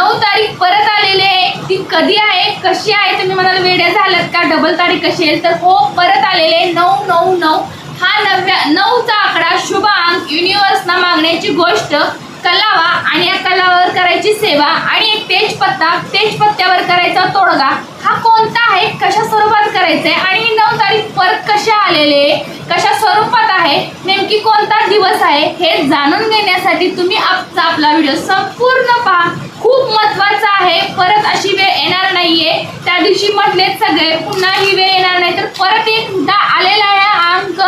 नऊ तारीख परत आलेली आहे. ती कधी आहे? कशी आहे? तुम्ही म्हणाल वेड्या झाल्यात का? डबल तारीख कशी आहे? तर हो परत आलेले आहे. नऊ नऊ नऊ. हा नव्या नऊचा आकडा शुभ अंक युनिवर्सना मागण्याची गोष्ट कलावा आणि या कलावर करायची सेवा आणि एक तेज पत्ता तेज पत्त्यावर करायचा तोडगा. हा कोणता आहे? कशा स्वरूपात करायचा आहे आणि नऊ तारीख परत कशा आलेले कशा स्वरूपात आहे? नेमकी कोणता दिवस आहे? हे जाणून घेण्यासाठी तुम्ही आजचा आपला व्हिडिओ संपूर्ण पहा. खूप महत्वाचं आहे. परत अशी वेळ येणार नाहीये. त्या दिवशी म्हटलेत सगळे पुन्हा ही वेळ येणार नाही. तर परत एकदा आलेला आहे हा अंक.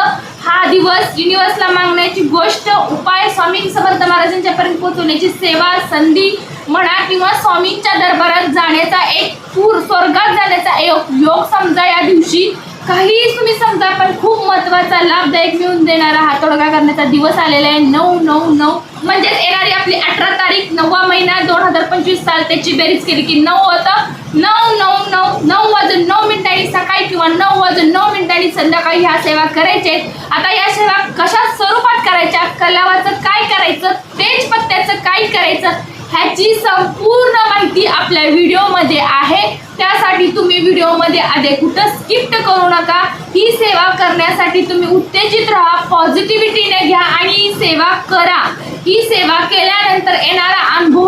हा दिवस युनिवर्सला मागण्याची गोष्ट उपाय स्वामी समर्थ महाराजांच्या पर्यंत पोहोचवण्याची सेवा संधी म्हणा किंवा स्वामींच्या दरबारात जाण्याचा एक पूर स्वर्गात जाण्याचा एक योग समजा या दिवशी काहीच तुम्ही समजा पण खूप महत्त्वाचा लाभदायक मिळून देणारा हा तोडगा करण्याचा दिवस आलेला आहे. नऊ नऊ नऊ. म्हणजेच येणारी आपली अठरा तारीख नववा महिना दोन हजार पंचवीस साल त्याची बेरीज केली की नऊ होतं. नऊ नऊ नऊ नऊ वाजून नऊ मिनिटांनी सकाळी किंवा नऊ वाजून नऊ मिनिटांनी संध्याकाळी ह्या सेवा करायच्या आता या सेवा कशा स्वरूपात करायच्या? कलावाचं काय करायचं? तेजपत्त्याचं काय करायचं? ह्याची संपूर्ण माहिती आपल्या व्हिडिओमध्ये आहे. त्यासाठी तुम्ही व्हिडिओमध्ये आधी कुठं स्किप्ट करू नका. ही सेवा करण्यासाठी तुम्ही उत्तेजित राहा पॉझिटिव्हिटीने घ्या आणि ही सेवा करा. ही सेवा केल्यानंतर येणारा अनुभव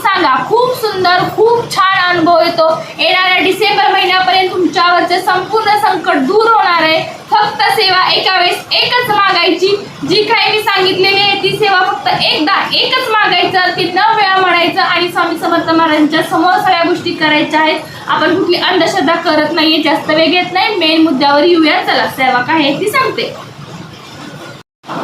सांगा खूप सुंदर खूप छान अनुभव येतो. येणाऱ्या डिसेंबर महिन्यापर्यंत तुमच्यावरचे संपूर्ण संकट दूर होणार आहे. फक्त सेवा एका वेळेस एकच मागायची. जी काही मी सांगितलेली आहे ती सेवा फक्त एकदा एकच मागायचं ती न वेळा म्हणायचं आणि स्वामी समर्थ महाराजांच्या समोर सगळ्या गोष्टी करायच्या आहेत. आपण कुठली अंधश्रद्धा करत नाहीये जास्त वेळ घेत नाही. मेन मुद्द्यावर येऊया. चला सेवा काय आहे ती सांगते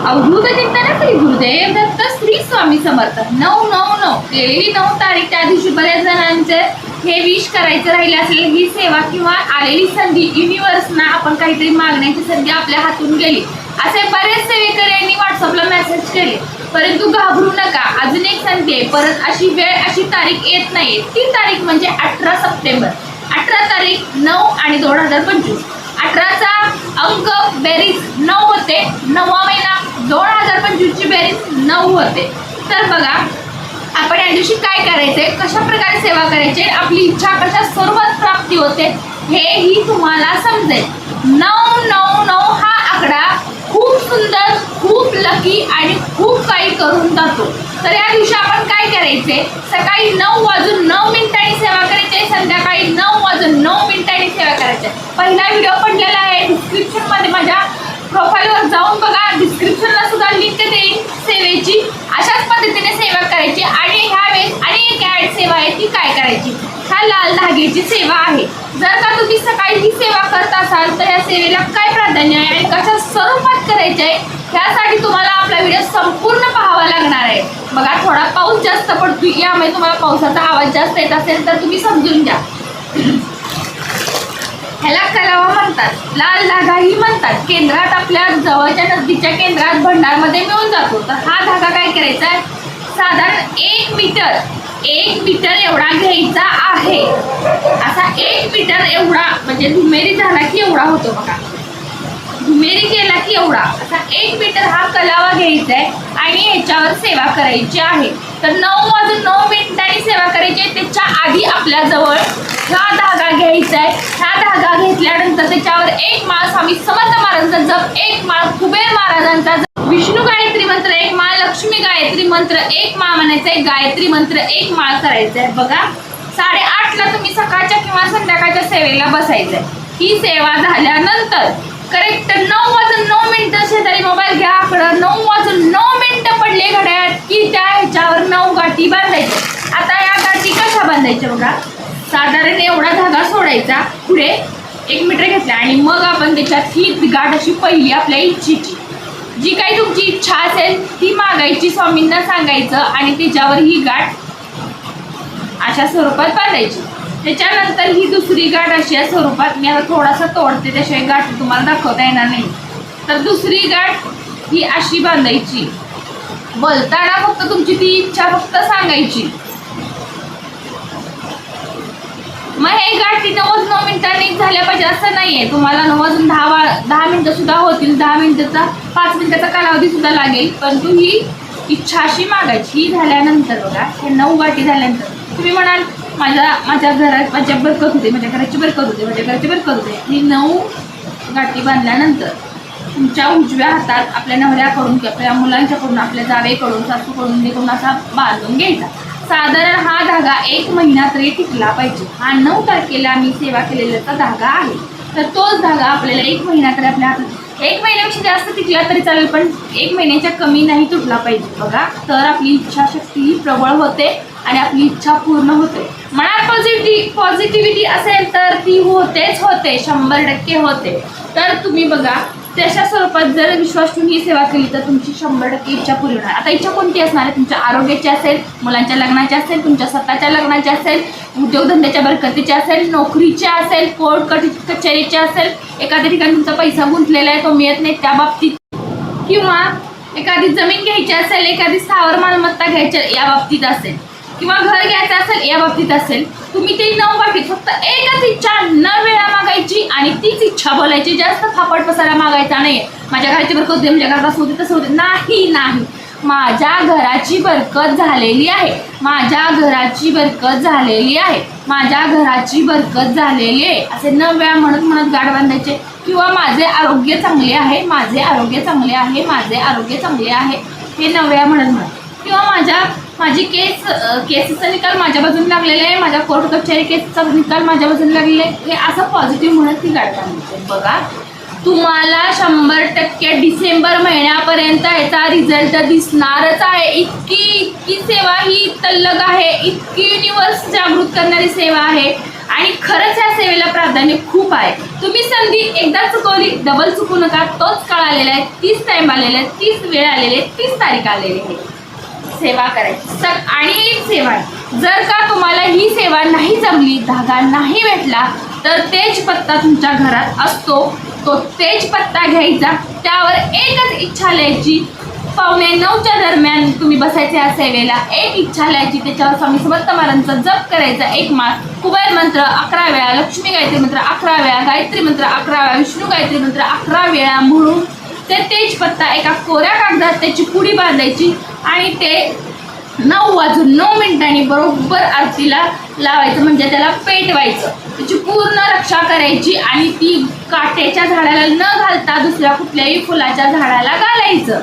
अवधूत चिंतन श्री गुरुदेव? दत्त श्री स्वामी समर्थ. नऊ नऊ नऊ. गेलेली नऊ तारीख त्या दिवशी बऱ्याच जणांचे हे विश करायचं राहिले असेल ही सेवा किंवा आलेली संधी युनिवर्सना आपण काहीतरी मागण्याची संधी आपल्या हातून गेली. असे बरेच सेवेकऱ्यांनी व्हॉट्सअपला मेसेज केले. परंतु घाबरू नका अजून एक संधी आहे. परत अशी वेळ अशी तारीख येत नाही ती तारीख म्हणजे अठरा सप्टेंबर. अठरा तारीख नऊ आणि दोन हजार पंचवीस. अठराचा अंक बेरीज नऊ होते. नववा महिना दोन हजार पंचवीसची बेरीज नऊ होते. तर बघा आपण या दिवशी काय करायचे कशा प्रकारे सेवा करायची? आपली इच्छा कशा स्वरूपात प्राप्ती होते. हेही तुम्हाला समजेल. नऊ नऊ नऊ हा आकडा खूप सुंदर खूप लकी आणि खूप काही करून जातो. तर या दिवशी आपण काय करायचे? सकाळी नऊ वाजून नऊ मिनिटांनी सेवा करायची संध्याकाळी नऊ वाजून नऊ मिनिटांनी सेवा करायची. पहिला व्हिडिओ पडलेला आहे. डिस्क्रिप्शनमध्ये माझ्या प्रोफाईलवर जाऊन बघा. डिस्क्रिप्शनला सुद्धा लिंक देईन सेवेची. अशाच पद्धतीने सेवा करायची. आणि ह्या वेळेस आणि एक ॲड सेवा आहे ती काय करायची? ह्या लाल धागेची सेवा आहे. जर का तुम्ही सकाळी ही सेवा करत असाल तर या सेवेला काय प्राधान्य आहे आणि कशा स्वरूपात करायचे आहे? त्यासाठी तुम्हाला आपला व्हिडिओ संपूर्ण पाहावा लागणार आहे. बघा थोडा पाऊस जास्त पडतो यामुळे तुम्हाला पावसाचा आवाज जास्त येत असेल तर तुम्ही समजून घ्या. ह्याला कलावा म्हणतात लाल धागाही म्हणतात. केंद्रात आपल्या जवळच्या नदीच्या केंद्रात भंडारमध्ये मिळून जातो. तर हा धागा काय करायचा आहे? साधारण एक मीटर एक मीटर एवढा घ्यायचा आहे. असा एक मीटर एवढा म्हणजे दुमेरी झाला की एवढा होतो बघा. दुमेरी गेला की एवढा. असा एक मीटर हा कलावा घ्यायचा आहे आणि याच्यावर सेवा करायची आहे. तर नऊ वाजून नऊ मिनिटांनी सेवा करायची आहे. त्याच्या आधी आपल्याजवळ हा धागा घ्यायचा आहे हा धागा घेतल्यानंतर त्याच्यावर एक माळ स्वामी समर्थ महाराजांचा जप एक माळ कुबेर महाराजांचा विष्णू गायत्री मंत्र एक माळ लक्ष्मी गायत्री मंत्र एक माळ म्हणायचा आहे गायत्री मंत्र एक माळ करायचा आहे बघा साडेआठला तुम्ही सकाळच्या किंवा संध्याकाळच्या सेवेला बसायचं आहे ही सेवा झाल्यानंतर करेक्ट नऊ वाजून नऊ मिनिटं शेजारी मोबाईल घ्या. आकडं नऊ वाजून नऊ मिनिटं पडले घड्यात की त्या ह्याच्यावर नऊ गाठी बांधायच्या आता या गाठी कशा बांधायच्या बघा? साधारण एवढा धागा सोडायचा. पुढे एक मीटर घेतला आणि मग आपण त्याच्यात ही गाठ अशी पहिली आपल्या इच्छेची. जी काही तुमची इच्छा असेल ती मागायची स्वामींना सांगायचं आणि त्याच्यावर ही गाठ अशा स्वरूपात बांधायची. त्याच्यानंतर ही दुसरी गाठ अशी या स्वरूपात मी आता थोडासा तोडते त्याशिवाय गाठ तुम्हाला दाखवता येणार नाही. तर दुसरी गाठ ही अशी बांधायची. बोलताना फक्त तुमची ती इच्छा फक्त सांगायची. मग हे गाठी नव्वद नऊ मिनिटांनी झाल्या पाहिजे असं नाहीये. तुम्हाला नऊ वाजून दहा वा दहा मिनिटं सुद्धा होतील दहा मिनिटाचा पाच मिनिटाचा कालावधी सुद्धा लागेल. परंतु ही इच्छा अशी मागायची. ही झाल्यानंतर बघा हे नऊ गाठी झाल्यानंतर. तुम्ही म्हणाल माझ्या माझ्या घरात माझ्या बरकत होते माझ्या घराची बरकत होते माझ्या घराची बरकत होते. ही नऊ गाठी बांधल्यानंतर तुमच्या उजव्या हातात आपल्या नवऱ्याकडून किंवा आपल्या मुलांच्याकडून आपल्या जावेकडून सासूकडून निकडून असा बांधून घ्यायचा. साधारण हा धागा एक महिना तरी टिकला पाहिजे. हा नऊ तारखेला मी सेवा केलेल्याचा धागा आहे. तर तोच धागा आपल्याला एक महिना तरी आपल्या हातात एक महिन्यापेक्षा जास्त टिकला तरी चालेल पण एक महिन्याच्या कमी नाही तुटला पाहिजे. बघा तर आपली इच्छाशक्ती ही प्रबळ होते. आणि आपली इच्छा पूर्ण होते. मनात पॉझिटिव्ह पॉझिटिव्हिटी असेल तर ती होतेच होते शंभर टक्के होते. तर तुम्ही बघा तशा स्वरूपात जर विश्वास ठेवून ही सेवा केली तर तुमची शंभर टक्के इच्छा पूर्ण होणार. आता इच्छा कोणती असणार आहे? तुमच्या आरोग्याची असेल मुलांच्या लग्नाची असेल तुमच्या स्वतःच्या लग्नाची असेल उद्योगधंद्याच्या बरकतीची असेल नोकरीची असेल कोर्ट कट कचेरीची असेल एखाद्या ठिकाणी तुमचा पैसा गुंतलेला आहे तो मिळत नाही त्या बाबतीत. किंवा एखादी जमीन घ्यायची असेल एखादी स्थावर मालमत्ता घ्यायची या बाबतीत असेल. किंवा घर घ्यायचं असेल या बाबतीत असेल तुम्ही ते नऊ बाबतीत फक्त एकच इच्छा न वेळा मागायची आणि तीच इच्छा बोलायची. जास्त फापट पसारा मागायचा नाही माझ्या घराची बरकत होते माझ्या घरात असं होते तसं होते. नाही नाही. माझ्या घराची बरकत झालेली आहे. माझ्या घराची बरकत झालेली आहे. माझ्या घराची बरकत झालेली आहे. असे न वेळा म्हणत म्हणत गाठ बांधायचे. किंवा माझे आरोग्य चांगले आहे माझे आरोग्य चांगले आहे माझे आरोग्य चांगले आहे. हे न वेळा म्हणत म्हणत. किंवा माझ्या माझी केस केसेसचा निकाल माझ्या बाजूने लागलेला आहे. माझ्या कोर्ट कचेरी केसचा निकाल माझ्या बाजूने लागलेला आहे. हे असं पॉझिटिव्ह म्हणत ती गाठ बांधायची बघा. तुम्हाला शंभर टक्के डिसेंबर महिन्यापर्यंत याचा रिझल्ट दिसणारच आहे. इतकी इतकी सेवा ही तल्लग आहे. इतकी युनिवर्स जागृत करणारी सेवा आहे. आणि खरंच या सेवेला प्राधान्य खूप आहे. तुम्ही संधी एकदा चुकवली डबल चुकू नका. तोच काळ आलेला आहे. तीच टाईम आलेला आहे तीच वेळ आलेली आहे तीच तारीख आलेली आहे. सेवा करायची. सग आणि एक सेवा आहे. जर का तुम्हाला ही सेवा नाही जमली धागा नाही भेटला तर तेज पत्ता तुमच्या घरात असतो. तो तेज पत्ता घ्यायचा. त्यावर एकच इच्छा लिहायची. पावणे नऊच्या दरम्यान तुम्ही बसायचे या सेवेला. एक इच्छा लिहायची. त्याच्यावर स्वामी समर्थ महाराजांचा जप करायचा. एक मास कुबेर मंत्र अकरा वेळा लक्ष्मी गायत्री मंत्र अकरा वेळा गायत्री मंत्र अकरा वेळा विष्णू गायत्री मंत्र अकरा वेळा म्हणून ते तेजपत्ता एका कोऱ्या कागदात त्याची पुडी बांधायची आणि ते नऊ वाजून नऊ मिनिटांनी बरोबर आरतीला लावायचं म्हणजे त्याला पेटवायचं. त्याची पूर्ण रक्षा करायची आणि ती काट्याच्या झाडाला न घालता दुसऱ्या कुठल्याही फुलाच्या झाडाला घालायचं.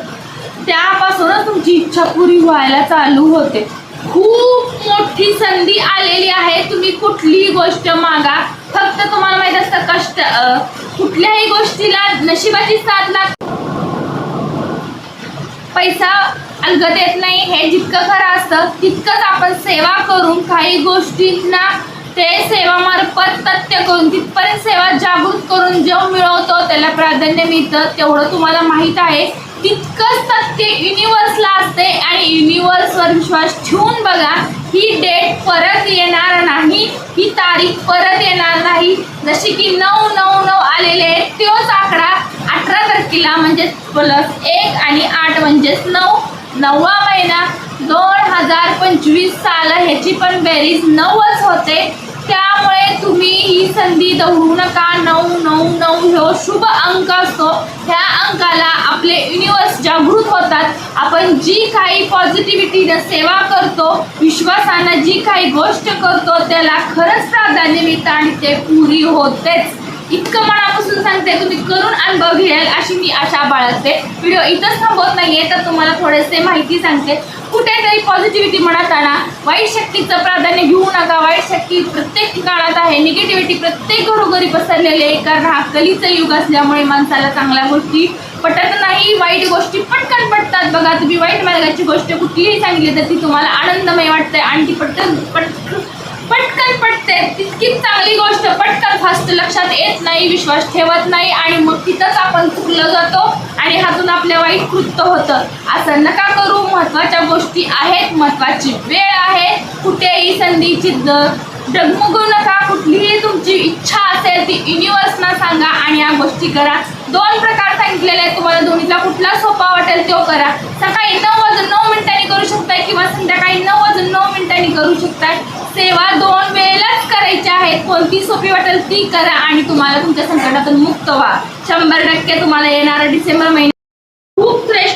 त्यापासूनच तुमची इच्छा पुरी व्हायला चालू होते. खूप मोठी संधी आलेली आहे. तुम्ही कुठलीही गोष्ट मागा. फक्त तुम्हाला माहीत असतं कष्ट कुठल्याही गोष्टीला नशिबाची साथ लागते. पैसा अलगत येत नाही. हे जितकं खरं असतं तितकंच आपण सेवा करून काही गोष्टींना ते सेवामार्फत तथ्य करून तिथपर्यंत सेवा जागृत करून जो मिळवतो त्याला प्राधान्य मिळतं तेवढं तुम्हाला माहीत आहे. तितकंच तथ्य युनिवर्सला असते आणि युनिवर्सवर विश्वास ठेवून बघा ही डेट परत येणार नाही ही तारीख परत येणार नाही. जशी की नऊ नऊ नऊ आलेले आहेत तोच आकडा अठरा तारखेला म्हणजेच प्लस एक आणि आठ म्हणजेच नऊ. नववा महिना दोन हजार पंचवीस साल ह्याची पण बेरीज नऊच होते. त्यामुळे तुम्ही ही संधी दवडू नका. नऊ नऊ नऊ ह्यो शुभ अंक असतो. ह्या अंकाला आपले युनिवर्स जागृत होतात. आपण जी काही पॉझिटिव्हिटीनं सेवा करतो विश्वासानं जी काही गोष्ट करतो त्याला खरंच प्राधान्य मिळतं आणि ते पुरी होतेच. इतकं मनापासून सांगते तुम्ही करून अनुभव घ्याल अशी मी आशा बाळगते. व्हिडिओ इथंच थांबवत नाहीये तर तुम्हाला थोडेसे माहिती सांगते. कुठेतरी पॉझिटिव्हिटी मनात आणा वाईट शक्तीचं प्राधान्य घेऊ नका. वाईट शक्ती प्रत्येक ठिकाणात आहे. निगेटिव्हिटी प्रत्येक घरोघरी पसरलेली आहे. कारण हा कलीचं युग असल्यामुळे माणसाला चांगल्या गोष्टी पटत नाही. वाईट गोष्टी पटकन पटतात. बघा तुम्ही वाईट मार्गाची गोष्ट कुठलीही सांगितली तर ती तुम्हाला आनंदमय वाटते. आणि ती पटकन पटकन पटकन पटते. नक्कीच चांगली गोष्ट पटकन फास्ट लक्षात येत नाही विश्वास ठेवत नाही आणि मग तिथंच आपण चुकलं जातो आणि हातून आपल्या वाईट कृत्य होतं. असं नका करू. महत्त्वाच्या गोष्टी आहेत महत्त्वाची वेळ आहे. कुठेही संधीची द डगमगू नका. कुठलीही तुमची इच्छा असेल ती युनिवर्सना सांगा आणि या गोष्टी करा. दोन प्रकार सांगितलेले आहेत. तुम्हाला दोन्हीतला कुठला सोपा वाटेल तो करा. सकाळी नऊ वाजून नऊ मिनिटांनी करू शकताय किंवा संध्याकाळी नऊ वाजून नऊ मिनिटांनी करू शकताय. सेवा दोन वेळेला करायच्या आहेत कोणती सोपी वाटेल ती करा आणि तुम्हाला तुमच्या संकटातून मुक्त व्हा. शंभर टक्के तुम्हाला येणारा डिसेंबर महिना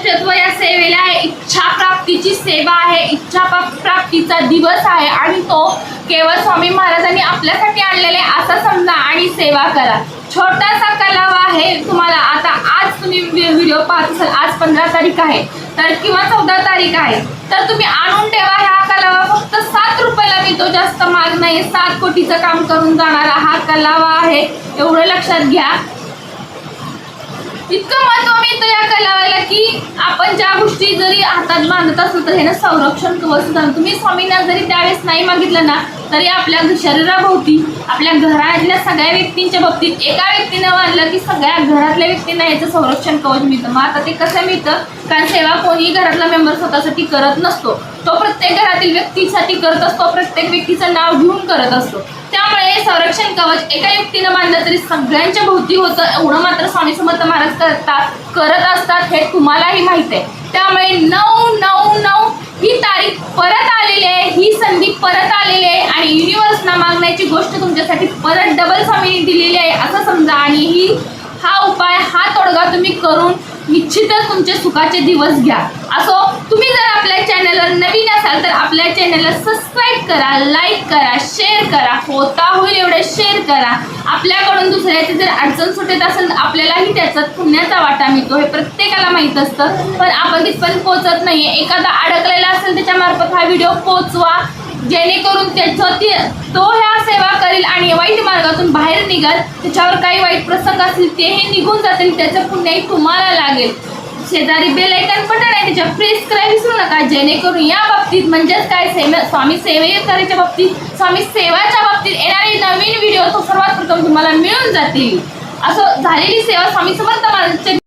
श्रेष्ठत्व या सेवेला आहे इच्छा प्राप्तीची सेवा आहे इच्छा प्रा- प्राप्तीचा दिवस आहे आणि तो केवळ स्वामी महाराजांनी आपल्यासाठी आणलेले आहे असं समजा आणि सेवा करा. छोटासा कलावा आहे तुम्हाला. आता आज तुम्ही व्हिडिओ पाहत असाल आज पंधरा तारीख आहे तर किंवा चौदा तारीख आहे तर तुम्ही आणून ठेवा ह्या कलावा. फक्त सात रुपयाला मिळतो जास्त महाग नाही. सात कोटीचं काम करून जाणारा हा कलावा आहे. एवढं लक्षात घ्या. इतकं महत्त्व मिळतं या कला जरी हातात बांधत असलं तर हे ना संरक्षण कवच सुद्धा तुम्ही स्वामींना जरी त्यावेळेस नाही मागितलं ना तरी आपल्या शरीराभोवती आपल्या घरातल्या सगळ्या व्यक्तींच्या बाबतीत एका व्यक्तीनं मानलं की सगळ्या घरातल्या व्यक्तींना याचं संरक्षण कवच मिळतं. मग आता ते कसं मिळतं? कारण सेवा कोणीही घरातला मेंबर स्वतःसाठी करत नसतो. तो प्रत्येक घरातील व्यक्तीसाठी करत असतो प्रत्येक व्यक्तीचं नाव घेऊन करत असतो. त्यामुळे संरक्षण कवच एका व्यक्तीनं मानलं तरी सगळ्यांच्या भोवती होतं. एवढं मात्र स्वामी समर्थ महाराज करतात करत असतात हे तुम्हालाही माहीत आहे. त्यामुळे नऊ नऊ नऊ ही तारीख परत आलेली आहे ही संधी परत आलेली आहे आणि युनिव्हर्सना मागण्याची गोष्ट तुमच्यासाठी परत डबल स्वामीने दिलेली आहे असं समजा आणि ही हा उपाय हा तोडगा तुम्ही करून निश्चितच तुमचे सुखाचे दिवस घ्या. असो तुम्ही जर आपल्या चॅनलवर नवीन असाल तर आपल्या चॅनलला सबस्क्राईब करा लाईक करा शेअर करा. होता होईल एवढे शेअर करा. आपल्याकडून दुसऱ्याची जर अडचण सुटत असेल तर आपल्यालाही त्याचा पुण्याचा वाटा मिळतो. हे प्रत्येकाला माहीत असतं. पण आपण तिथपर्यंत पोहोचत नाही एखादा अडकलेला असेल त्याच्यामार्फत हा व्हिडिओ पोचवा. जेणेकरून त्याचं ती तो ह्या वाईट बाहेर निघाल त्याच्यावर काही वाईट प्रसंग असतील तेही निघून जातील त्याचं पुण्याही तुम्हाला लागेल. शेजारी बेल ऐकन बटन आहे त्याच्या प्रेस करायला विसरू नका. जेणेकरून या बाबतीत म्हणजेच काय सेवे स्वामी सेवेकराच्या बाबतीत स्वामी सेवाच्या बाबतीत येणारे नवीन व्हिडिओ तो सर्वात प्रथम तुम्हाला मिळून जातील. असं झालेली सेवा स्वामी समर्थ महाराजांच्या